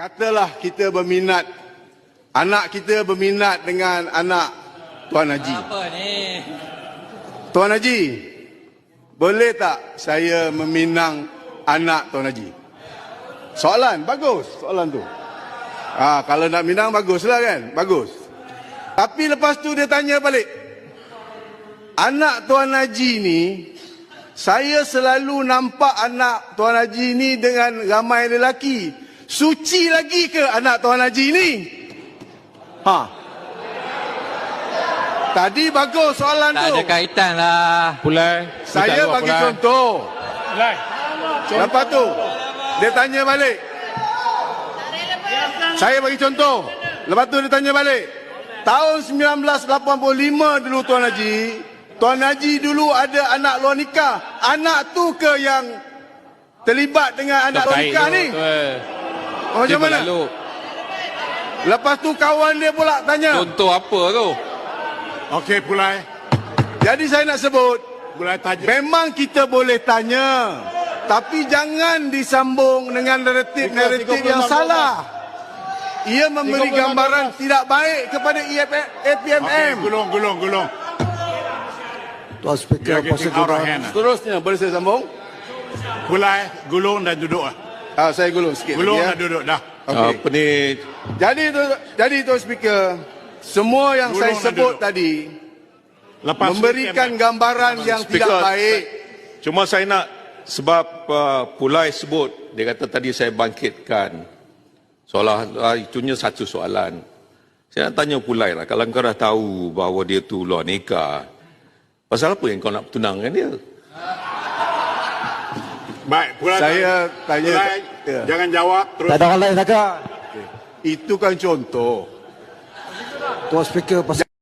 Katalah kita berminat, anak kita berminat dengan anak Tuan Haji. Apa ni? Tuan Haji, boleh tak saya meminang anak Tuan Haji? Soalan, bagus soalan tu. Ha, kalau nak minang, baguslah kan? Bagus. Tapi lepas tu dia tanya balik. Anak Tuan Haji ni, saya selalu nampak anak Tuan Haji ni dengan ramai lelaki. Suci lagi ke anak Tuan Haji ni? Ha. Tadi bagus soalan Tak tu. ada kaitan lah. Pulai. Saya bagi pulai. contoh. Pulai. Lepas tu, dia tanya balik. Saya bagi contoh. Lepas tu dia tanya balik. Tahun 1985 dulu Tuan Haji. Tuan Haji dulu ada anak luar nikah. Anak tu ke yang terlibat dengan anak luar nikah ni? tu, eh. Macam Dia mana? berlalu. Lepas tu kawan dia pula tanya. Contoh apa tu? Okey, Pulai. Jadi saya nak sebut. Pulai tajuk. Memang kita boleh tanya. Tapi jangan disambung dengan naratif-naratif yang salah. Ia memberi 35 gambaran tidak baik kepada E EF- Okey, APMM. gulung, gulung, gulung. Tuan Speaker, prosedural. hand. Seterusnya, boleh saya sambung? Pulai, gulung dan duduk. Ah. Ah, saya gulung sikit. Gulung lagi, dan duduk dah. Okey. Apa ni? Jadi, tu, jadi Tuan Speaker, semua yang Gulung saya sebut duduk. tadi Lepas memberikan gambaran yang tidak Speaker, baik. Cuma saya nak sebab uh, Pulai sebut dia kata tadi saya bangkitkan seolah uh, itunya satu soalan. Saya nak tanya Pulai lah kalau kau dah tahu bahawa dia tu luar nikah. Pasal apa yang kau nak tunangkan dia? Baik, Pulai. Saya tanya- Pulai, Ya. jangan jawab. Terus. Tak ada orang lain cakap. Itu kan contoh. Tuan Speaker, prosedural.